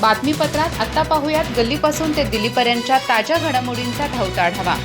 बातमीपत्रात आत्ता पाहूयात गल्लीपासून ते दिल्लीपर्यंतच्या ताज्या घडामोडींचा धावता आढावा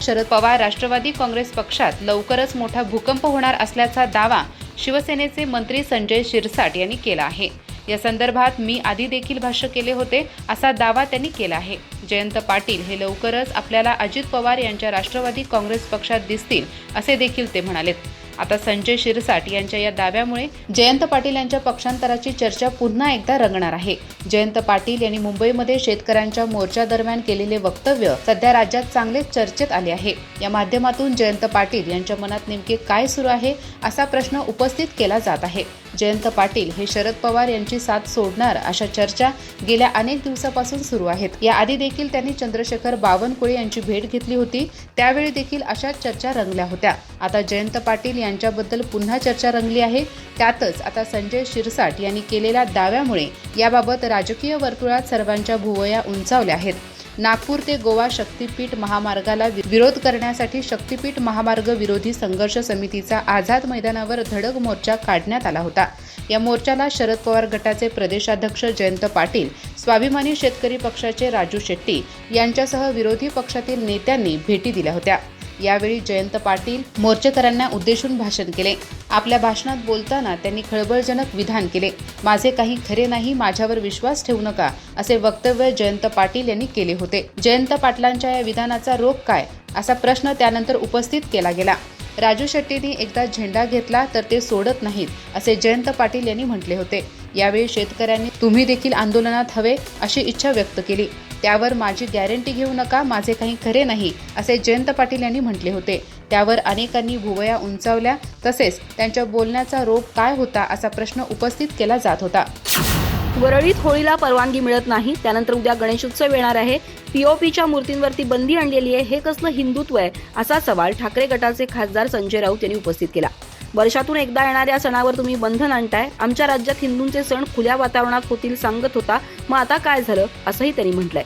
शरद पवार राष्ट्रवादी काँग्रेस पक्षात लवकरच मोठा भूकंप होणार असल्याचा दावा शिवसेनेचे मंत्री संजय शिरसाट यांनी केला आहे. या संदर्भात मी आधी देखील भाष्य केले होते असा दावा त्यांनी केला आहे. जयंत पाटील हे लवकरच आपल्याला अजित पवार यांच्या राष्ट्रवादी काँग्रेस पक्षात दिसतील असे देखील ते म्हणालेत. आता संजय शिरसाट यांच्या या दाव्यामुळे जयंत पाटील यांच्या पक्षांतराची चर्चा पुन्हा एकदा रंगणार आहे. जयंत पाटील यांनी मुंबईमध्ये शेतकऱ्यांच्या मोर्चा दरम्यान केलेले वक्तव्य सध्या राज्यात चांगलेच चर्चेत आले आहे. या माध्यमातून जयंत पाटील यांच्या मनात नेमके काय सुरू आहे असा प्रश्न उपस्थित केला जात आहे. जयंत पाटील हे शरद पवार यांची साथ सोडणार अशा चर्चा गेल्या अनेक दिवसापासून सुरू आहेत. याआधी देखील त्यांनी चंद्रशेखर बावनकुळे यांची भेट घेतली होती. त्यावेळी देखील अशाच चर्चा रंगल्या होत्या. आता जयंत पाटील यांच्याबद्दल पुन्हा चर्चा रंगली आहे. त्यातच आता संजय शिरसाट यांनी केलेल्या दाव्यामुळे याबाबत राजकीय वर्तुळात सर्वांच्या भुवया उंचावल्या आहेत. नागपूर ते गोवा शक्तीपीठ महामार्गाला वि- विरोध करण्यासाठी शक्तीपीठ महामार्ग विरोधी संघर्ष समितीचा आझाद मैदानावर धडक मोर्चा काढण्यात आला होता. या मोर्चाला शरद पवार गटाचे प्रदेशाध्यक्ष जयंत पाटील स्वाभिमानी शेतकरी पक्षाचे राजू शेट्टी यांच्यासह विरोधी पक्षातील नेत्यांनी भेटी दिल्या होत्या. यावेळी जयंत पाटील मोर्चेकरांना उद्देशून भाषण केले. आपल्या भाषणात बोलताना त्यांनी खळबळजनक विधान केले. माझे काही खरे नाही माझ्यावर विश्वास ठेवू नका असे वक्तव्य जयंत पाटील यांनी केले होते. जयंत पाटलांच्या या विधानाचा रोग काय? असा प्रश्न त्यानंतर उपस्थित केला गेला. राजू शेट्टींनी एकदा झेंडा घेतला तर ते सोडत नाहीत असे जयंत पाटील यांनी म्हटले होते. यावेळी शेतकऱ्यांनी तुम्ही देखील आंदोलनात हवे अशी इच्छा व्यक्त केली. त्यावर माझी गॅरंटी घेऊ नका माझे काही खरे नाही असे जयंत पाटील यांनी म्हटले होते. त्यावर अनेकांनी भुवया उंचावल्या तसेच त्यांच्या बोलण्याचा रोग काय होता असा प्रश्न उपस्थित केला जात होता. वरळीत होळीला परवानगी मिळत नाही त्यानंतर उद्या गणेशोत्सव येणार आहे. पीओपीच्या मूर्तींवरती बंदी आणलेली आहे हे कसलं हिंदुत्व आहे असा सवाल ठाकरे गटाचे खासदार संजय राऊत यांनी उपस्थित केला. वर्षातून एकदा येणाऱ्या सणावर तुम्ही बंधन आणताय आमच्या राज्यात हिंदूंचे सण खुल्या वातावरणात होतील सांगत होता मग आता काय झालं असंही त्यांनी म्हटलंय.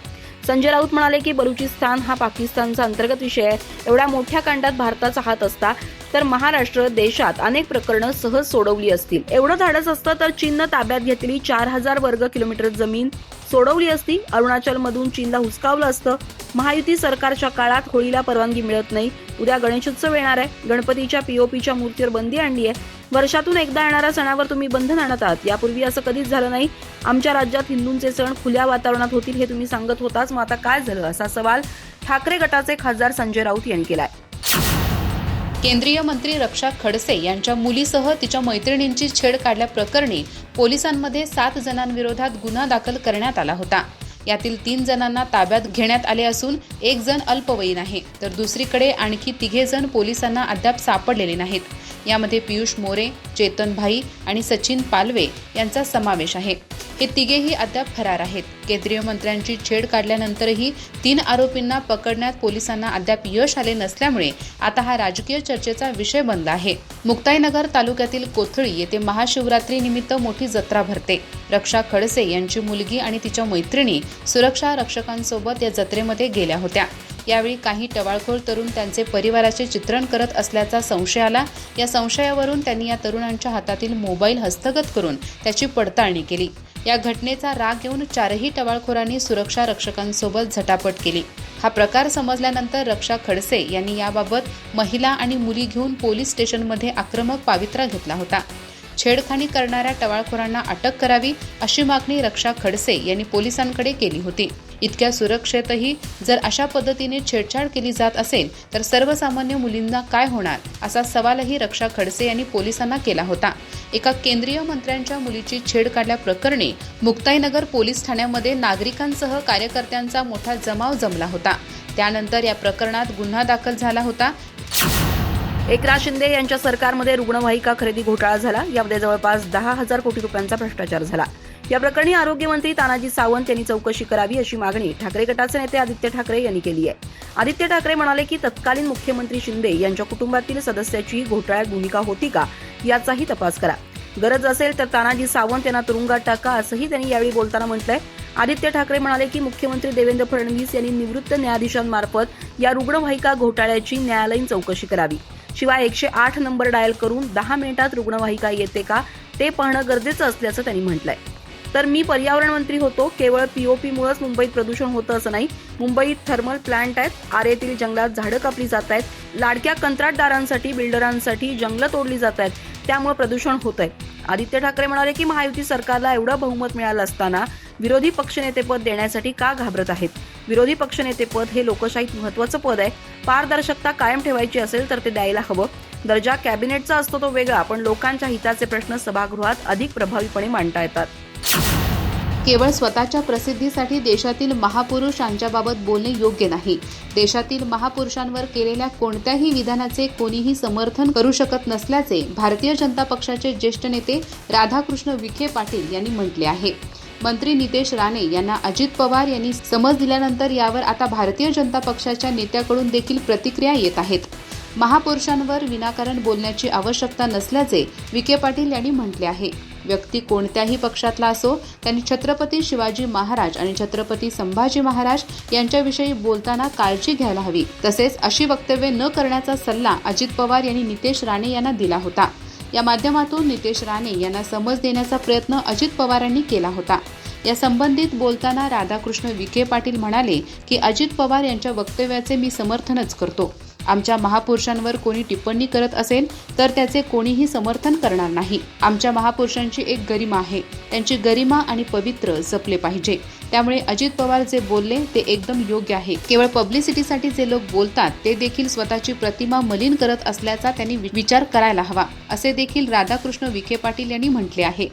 संजय राऊत म्हणाले की बलुचिस्तान हा पाकिस्तानचा अंतर्गत विषय आहे. एवढ्या मोठ्या कांडात भारताचा हात असता तर महाराष्ट्र देशात अनेक प्रकरणं सहज सोडवली असतील. एवढं धाडस असतं तर चीननं ताब्यात घेतली चार हजार वर्ग किलोमीटर जमीन सोडवली असती. अरुणाचलमधून चीनला हुसकावलं असतं. महायुती सरकारच्या काळात होळीला परवानगी मिळत नाही. उद्या गणेशोत्सव येणार आहे. गणपतीच्या पीओपीच्या मूर्तीवर बंदी आणली आहे. वर्षातून एकदा येणाऱ्या सणावर तुम्ही बंधन आणत आहात. यापूर्वी असं कधीच झालं नाही. आमच्या राज्यात हिंदूंचे सण खुल्या वातावरणात होतील हे तुम्ही सांगत होताच. मग आता काय झालं? असा सवाल ठाकरे गटाचे खासदार संजय राऊत यांनी केलाय. केंद्रीय मंत्री रक्षा खडसे यांच्या मुलीसह तिच्या मैत्रिणींची छेड काढल्याप्रकरणी पोलिसांमध्ये सात जणांविरोधात गुन्हा दाखल करण्यात आला होता. यातील तीन जणांना ताब्यात घेण्यात आले असून एक जण अल्पवयीन आहे. तर दुसरीकडे आणखी तिघे जण पोलिसांना अद्याप सापडलेले नाहीत. यामध्ये पियुष मोरे चेतन भाई आणि सचिन पालवे यांचा समावेश आहे. हे तिघेही अद्याप फरार आहेत. केंद्रीय मंत्र्यांची छेड काढल्यानंतरही तीन आरोपींना पकडण्यात पोलिसांना अद्याप यश आले नसल्यामुळे आता हा राजकीय चर्चेचा विषय बनला आहे. मुक्ताईनगर तालुक्यातील कोथळी येथे महाशिवरात्रीनिमित्त मोठी जत्रा भरते. रक्षा खडसे यांची मुलगी आणि तिच्या मैत्रिणी सुरक्षा रक्षकांसोबत या जत्रेमध्ये गेल्या होत्या. यावेळी काही टवाळखोर तरुण त्यांचे परिवाराचे चित्रण करत असल्याचा संशय आला. या संशयावरून त्यांनी या तरुणांच्या हातातील मोबाईल हस्तगत करून त्याची पडताळणी केली. या घटनेचा राग येऊन चारही टवाळखोरांनी सुरक्षा रक्षकांसोबत झटापट केली. हा प्रकार समजल्यानंतर रक्षा खडसे यांनी याबाबत महिला आणि मुली घेऊन पोलीस स्टेशनमध्ये आक्रमक पावित्रा घेतला होता. छेडखानी करणाऱ्या टवाळखोरांना अटक करावी अशी मागणी रक्षा खडसे यांनी पोलिसांकडे केली होती. इतक्या सुरक्षेतही जर अशा पद्धतीने छेडछाड केली जात असेल तर सर्वसामान्य मुलींना काय होणार? असा सवालही रक्षा खडसे यांनी पोलिसांना केला होता. एका केंद्रीय मंत्र्यांच्या मुलीची छेड काढल्याप्रकरणी मुक्ताईनगर पोलीस ठाण्यामध्ये नागरिकांसह कार्यकर्त्यांचा मोठा जमाव जमला होता. त्यानंतर या प्रकरणात गुन्हा दाखल झाला होता. एकनाथ शिंदे यांच्या सरकारमध्ये रुग्णवाहिका खरेदी घोटाळा झाला. यामध्ये जवळपास दहा हजार कोटी रुपयांचा भ्रष्टाचार झाला. या प्रकरणी आरोग्यमंत्री तानाजी सावंत यांनी चौकशी करावी अशी मागणी ठाकरे गटाचे नेते आदित्य ठाकरे यांनी केली आहे. आदित्य ठाकरे म्हणाले की तत्कालीन मुख्यमंत्री शिंदे यांच्या कुटुंबातील सदस्याची घोटाळ्यात भूमिका होती का याचाही तपास करा. गरज असेल तर तानाजी सावंत यांना तुरुंगात टाका असंही त्यांनी यावेळी बोलताना म्हटलंय. आदित्य ठाकरे म्हणाले की मुख्यमंत्री देवेंद्र फडणवीस यांनी निवृत्त न्यायाधीशांमार्फत या रुग्णवाहिका घोटाळ्याची न्यायालयीन चौकशी करावी. शिवाय एकशे आठ नंबर डायल करून दहा मिनिटात रुग्णवाहिका येते का ते पाहणं गरजेचं असल्याचं त्यांनी म्हटलंय. तर मी पर्यावरण मंत्री होतो. केवळ पीओपीमुळेच मुंबईत प्रदूषण होतं असं नाही. मुंबईत थर्मल प्लांट आहेत. आरेतील जंगलात झाडं कापली जात आहेत. लाडक्या कंत्राटदारांसाठी बिल्डरांसाठी जंगलं तोडली जात आहेत. त्यामुळे प्रदूषण होत आहे आदित्य ठाकरे म्हणाले की महायुती सरकारला एवढं बहुमत मिळालं असताना विरोधी पक्षनेतेपद देण्यासाठी का घाबरत आहेत? विरोधी पक्षनेतेपद हे लोकशाहीत महत्वाचं पद आहे. पारदर्शकता कायम ठेवायची असेल तर ते द्यायला हवं. दर्जा कॅबिनेटचा असतो तो वेगळा पण लोकांच्या हिताचे प्रश्न सभागृहात अधिक प्रभावीपणे मांडता येतात. केवळ स्वतःच्या प्रसिद्धीसाठी देशातील महापुरुष यांच्याबाबत बोलणे योग्य नाही. देशातील महापुरुषांवर केलेल्या कोणत्याही विधानाचे कोणीही समर्थन करू शकत नसल्याचे भारतीय जनता पक्षाचे ज्येष्ठ नेते राधाकृष्ण विखे पाटील यांनी म्हटले आहे. मंत्री नितेश राणे यांना अजित पवार यांनी समज दिल्यानंतर यावर आता भारतीय जनता पक्षाच्या नेत्याकडून देखील प्रतिक्रिया येत आहेत. महापुरुषांवर विनाकारण बोलण्याची आवश्यकता नसल्याचे विखे पाटील यांनी म्हटले आहे. व्यक्ती कोणत्याही पक्षातला असो त्यांनी छत्रपती शिवाजी महाराज आणि छत्रपती संभाजी महाराज यांच्याविषयी बोलताना काळजी घ्यायला हवी. तसेच अशी वक्तव्य न करण्याचा सल्ला अजित पवार यांनी नितेश राणे यांना दिला होता. या माध्यमातून नितेश राणे यांना समज देण्याचा प्रयत्न अजित पवारांनी केला होता. या संबंधित बोलताना राधाकृष्ण विखे पाटील म्हणाले की अजित पवार यांच्या वक्तव्याचे मी समर्थनच करतो. आमच्या महापुरुषांवर कोणी टिप्पणी करत असेल तर त्याचे कोणीही समर्थन करणार नाही. आमच्या महापुरुषांची एक गरिमा आहे. त्यांची गरिमा आणि पवित्र जपले पाहिजे. त्यामुळे अजित पवार जे बोलले ते एकदम योग्य आहे. केवळ पब्लिसिटीसाठी जे लोक बोलतात ते देखील स्वतःची प्रतिमा मलिन करत असल्याचा त्यांनी वि- विचार करायला हवा. असे देखील राधाकृष्ण विखे पाटील यांनी म्हटले आहे.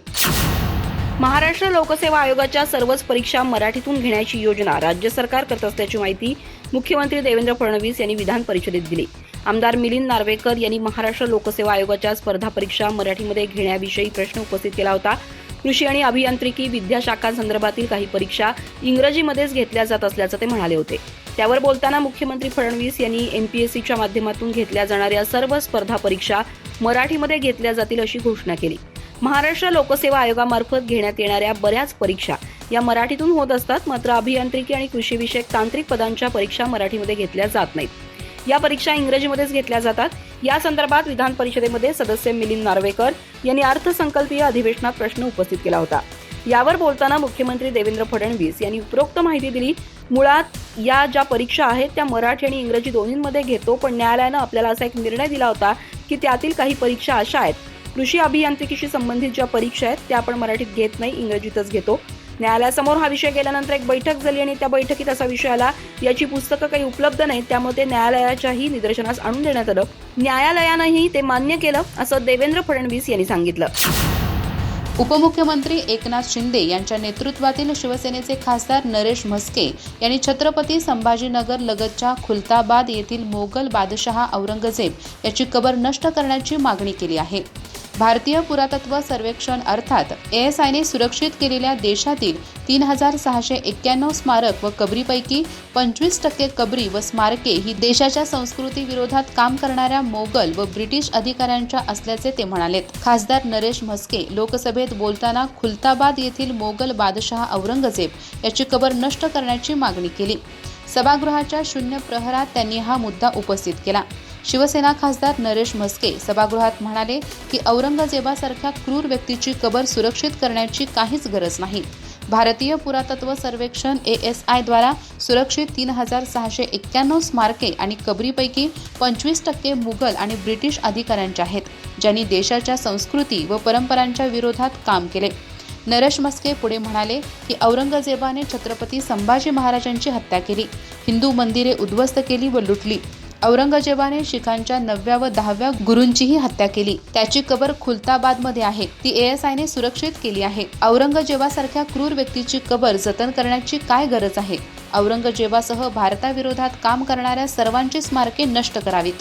महाराष्ट्र लोकसेवा आयोगाच्या सर्वच परीक्षा मराठीतून घेण्याची योजना राज्य सरकार करत असल्याची माहिती मुख्यमंत्री देवेंद्र फडणवीस यांनी विधान परिषदेत दिली. आमदार मिलिंद नार्वेकर यांनी महाराष्ट्र लोकसेवा आयोगाच्या स्पर्धा परीक्षा मराठीमध्ये घेण्याविषयी प्रश्न उपस्थित केला होता. कृषी आणि अभियांत्रिकी विद्याशाखांसंदर्भातील काही परीक्षा इंग्रजीमध्येच घेतल्या जात असल्याचं ते म्हणाले होते. त्यावर बोलताना मुख्यमंत्री फडणवीस यांनी एमपीएससीच्या माध्यमातून घेतल्या जाणाऱ्या सर्व स्पर्धा परीक्षा मराठीमध्ये घेतल्या जातील अशी घोषणा केली. महाराष्ट्र लोकसेवा आयोगामार्फत घेण्यात येणाऱ्या बऱ्याच परीक्षा या मराठीतून होत असतात. मात्र अभियांत्रिकी आणि कृषीविषयक तांत्रिक पदांच्या परीक्षा मराठीमध्ये घेतल्या जात नाहीत. या परीक्षा इंग्रजीमध्येच घेतल्या जातात. या संदर्भात विधान परिषदेमध्ये सदस्य मिलिंद नार्वेकर यांनी अर्थसंकल्पीय अधिवेशनात प्रश्न उपस्थित केला होता. यावर बोलताना मुख्यमंत्री देवेंद्र फडणवीस यांनी उपरोक्त माहिती दिली मुळात या ज्या परीक्षा आहेत त्या मराठी आणि इंग्रजी दोन्हीमध्ये घेतो पण न्यायालयानं आपल्याला असा एक निर्णय दिला होता की त्यातील काही परीक्षा अशा आहेत. कृषी अभियांत्रिकीशी संबंधित ज्या परीक्षा आहेत त्या आपण मराठीत घेत नाही इंग्रजीतच घेतो. न्यायालयासमोर हा विषय गेल्यानंतर एक बैठक झाली आणि त्या बैठकीत असा विषय आला याची पुस्तकं काही उपलब्ध नाहीत त्यामुळे ते न्यायालयाच्याही निदर्शनास आणून देण्यात आलं. न्यायालयानंही ते मान्य केलं असं देवेंद्र फडणवीस यांनी सांगितलं. उपमुख्यमंत्री एकनाथ शिंदे यांच्या नेतृत्वातील शिवसेनेचे खासदार नरेश म्हस्के यांनी छत्रपती संभाजीनगर लगतच्या खुलताबाद येथील मोगल बादशहा औरंगजेब याची कबर नष्ट करण्याची मागणी केली आहे. भारतीय पुरातत्व सर्वेक्षण अर्थात एएसआयने सुरक्षित केलेल्या देशातील तीन हजार सहाशे एक्क्याण्णव स्मारक व कबरीपैकी पंचवीस टक्के कबरी व स्मारके ही देशाच्या संस्कृती विरोधात काम करणाऱ्या मोगल व ब्रिटिश अधिकाऱ्यांच्या असल्याचे ते म्हणालेत. खासदार नरेश म्हस्के लोकसभेत बोलताना खुलताबाद येथील मोगल बादशहा औरंगजेब याची कबर नष्ट करण्याची मागणी केली. सभागृहाच्या शून्य प्रहरात त्यांनी हा मुद्दा उपस्थित केला. शिवसेना खासदार नरेश म्हस्के सभागृहात म्हणाले की औरंगजेबासारख्या क्रूर व्यक्तीची कबर सुरक्षित करण्याची काहीच गरज नाही. भारतीय पुरातत्व सर्वेक्षण ए एस द्वारा सुरक्षित तीन हजार सहाशे एक्क्याण्णव स्मारके आणि कबरीपैकी पंचवीस टक्के मुघल आणि ब्रिटिश अधिकाऱ्यांचे आहेत ज्यांनी देशाच्या संस्कृती व परंपरांच्या विरोधात काम केले. नरेश मस्के पुढे म्हणाले की औरंगजेबाने छत्रपती संभाजी महाराजांची हत्या केली हिंदू मंदिरे उद्ध्वस्त केली व लुटली. औरंगजेबाने शिखांच्या नवव्या व दहाव्या गुरूंचीही हत्या केली. त्याची कबर खुलताबादमध्ये आहे. ती एएसआयने सुरक्षित केली आहे. औरंगजेबासारख्या क्रूर व्यक्तीची कबर जतन करण्याची काय गरज आहे? औरंगजेबासह भारताविरोधात काम करणाऱ्या सर्वांची स्मारके नष्ट करावीत.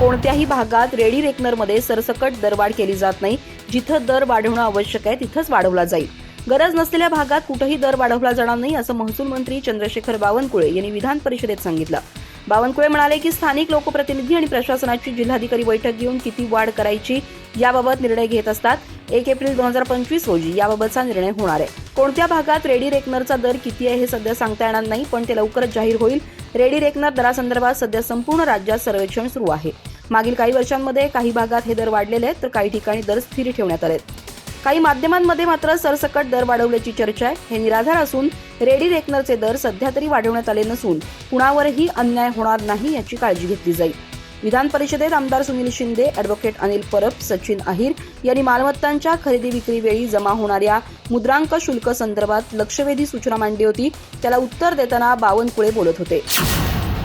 कोणत्याही भागात रेडी रेकनरमध्ये सरसकट दरवाढ केली जात नाही. जिथं दर वाढवणं आवश्यक आहे तिथंच वाढवला जाईल. गरज नसलेल्या भागात कुठेही दर वाढवला जाणार नाही असं महसूल मंत्री चंद्रशेखर बावनकुळे यांनी विधान परिषदेत सांगितलं. बावनकुळे म्हणाले की स्थानिक लोकप्रतिनिधी आणि प्रशासनाची जिल्हाधिकारी बैठक घेऊन किती वाढ करायची याबाबत निर्णय घेत असतात. एक एप्रिल दोन हजार पंचवीस रोजी याबाबतचा निर्णय होणार आहे. कोणत्या भागात रेडी रेकनरचा दर किती आहे हे सध्या सांगता येणार नाही पण ते लवकरच जाहीर होईल. रेडी रेकनर दरासंदर्भात सध्या संपूर्ण राज्यात सर्वेक्षण सुरू आहे. मागील काही वर्षांमध्ये काही भागात हे दर वाढलेले आहेत तर काही ठिकाणी दर स्थिर ठेवण्यात आले आहेत काही माध्यमांमध्ये मात्र सरसकट दर वाढवल्याची चर्चा आहे. हे निराधार असून रेडी रेकनरचे दर सध्या तरी वाढवण्यात आले नसून कुणावरही अन्याय होणार नाही याची काळजी घेतली जाईल. विधान परिषदेत आमदार सुनील शिंदे अॅडव्होकेट अनिल परब सचिन अहिर यांनी मालमत्तांच्या खरेदी विक्री वेळी जमा होणाऱ्या मुद्रांक शुल्क संदर्भात लक्षवेधी सूचना मांडली होती. त्याला उत्तर देताना बावनकुळे बोलत होते.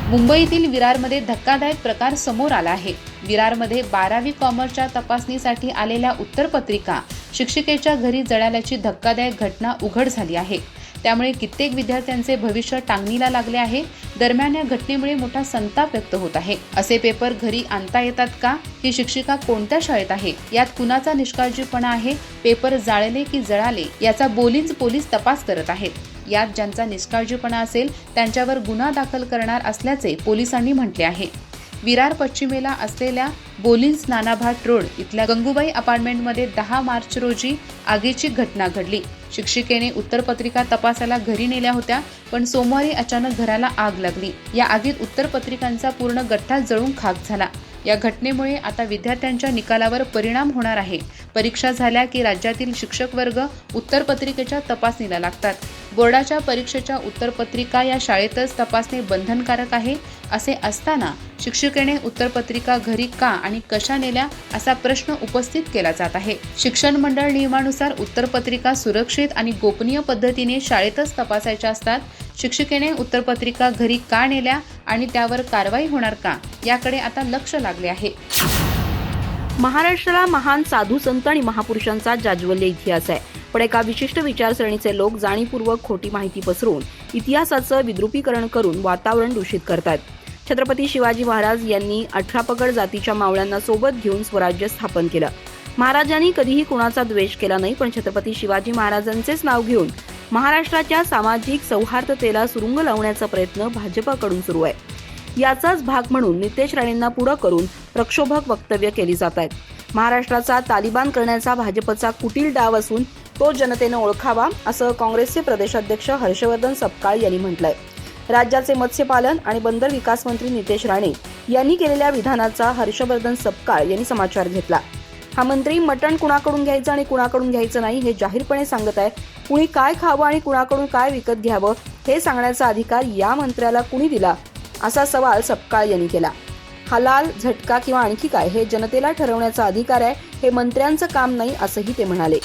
मुंबईतील विरारमध्ये धक्कादायक प्रकार समोर आला आहे. विरारमध्ये बारावी कॉमर्सच्या तपासणीसाठी आलेल्या उत्तरपत्रिका शिक्षिकेच्या घरी जळाल्याची धक्कादायक घटना उघड झाली आहे. त्यामुळे कित्येक विद्यार्थ्यांचे भविष्य टांगणीला लागले आहे. दरम्यान या घटनेमुळे मोठा संताप व्यक्त होत आहे. असे पेपर घरी आणता येतात का? ही शिक्षिका कोणत्या शाळेत आहे? यात कुणाचा निष्काळजीपणा आहे? पेपर जाळले की जळाले? याचा बोलींच पोलीस तपास करत आहेत. यात ज्यांचा निष्काळजीपणा असेल त्यांच्यावर गुन्हा दाखल करणार असल्याचे पोलिसांनी म्हटले आहे. विरार पश्चिमेला असलेल्या बोलिन्स नानाभाट रोड इथल्या गंगूबाई अपार्टमेंटमध्ये दहा मार्च रोजी आगीची घटना घडली. शिक्षिकेने उत्तरपत्रिका तपासाला घरी नेल्या होत्या पण सोमवारी अचानक घराला आग लागली. या आगीत उत्तरपत्रिकांचा पूर्ण गठ्ठा जळून खाक झाला. या घटनेमुळे आता विद्यार्थ्यांच्या निकालावर परिणाम होणार आहे. परीक्षा झाल्या की राज्यातील शिक्षक वर्ग उत्तरपत्रिकेच्या तपासणीला लागतात. बोर्डाच्या परीक्षेच्या उत्तरपत्रिका या शाळेतच तपासणे बंधनकारक आहे असे असताना शिक्षिकेने उत्तरपत्रिका घरी का आणि कशा नेल्या असा प्रश्न उपस्थित केला जात आहे. शिक्षण मंडळ नियमानुसार उत्तरपत्रिका सुरक्षित आणि गोपनीय पद्धतीने शाळेतच तपासायच्या असतात. शिक्षिकेने उत्तरपत्रिका घरी का नेल्या आणि त्यावर कारवाई होणार का याकडे आता लक्ष लागले आहे. महाराष्ट्राला महान साधू संत आणि महापुरुषांचा जाज्वल्य इतिहास आहे. पण एका विशिष्ट विचारसरणीचे लोक जाणीवपूर्वक खोटी माहिती पसरवून इतिहासाचं विद्रुपीकरण करून वातावरण दूषित करतात छत्रपती शिवाजी महाराज यांनी अठरा पगड जातीच्या मावळ्यांना सोबत घेऊन स्वराज्य स्थापन केलं. महाराजांनी कधीही कुणाचा द्वेष केला नाही पण छत्रपती शिवाजी महाराजांचेच नाव घेऊन महाराष्ट्राच्या सामाजिक सौहार्दतेला सुरुंग लावण्याचा प्रयत्न भाजपाकडून सुरू आहे. याचाच भाग म्हणून नितेश राणेंना पुढं करून प्रक्षोभक वक्तव्य केली जात आहेत. महाराष्ट्राचा तालिबान करण्याचा भाजपचा कुटील डाव असून तो जनतेनं ओळखावा असं काँग्रेसचे प्रदेशाध्यक्ष हर्षवर्धन सपकाळ यांनी म्हटलंय. राज्याचे मत्स्यपालन आणि बंदर विकास मंत्री नितेश राणे यांनी केलेल्या विधानाचा हर्षवर्धन सपकाळ यांनी समाचार घेतला. हा मंत्री मटण कुणाकडून घ्यायचं आणि कुणाकडून घ्यायचं नाही हे जाहीरपणे सांगत आहे कुणी काय खावं आणि कुणाकडून काय विकत घ्यावं हे सांगण्याचा अधिकार या मंत्र्याला कुणी दिला असा सवाल सपकाळ यांनी केला. हलाल झटका किंवा आणखी काय हे जनतेला ठरवण्याचा अधिकार आहे हे मंत्र्यांचं काम नाही असंही ते म्हणाले.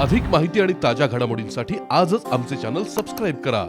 अधिक माहिती आणि ताज्या घडामोडींसाठी आजच आमचे चॅनल सबस्क्राईब करा.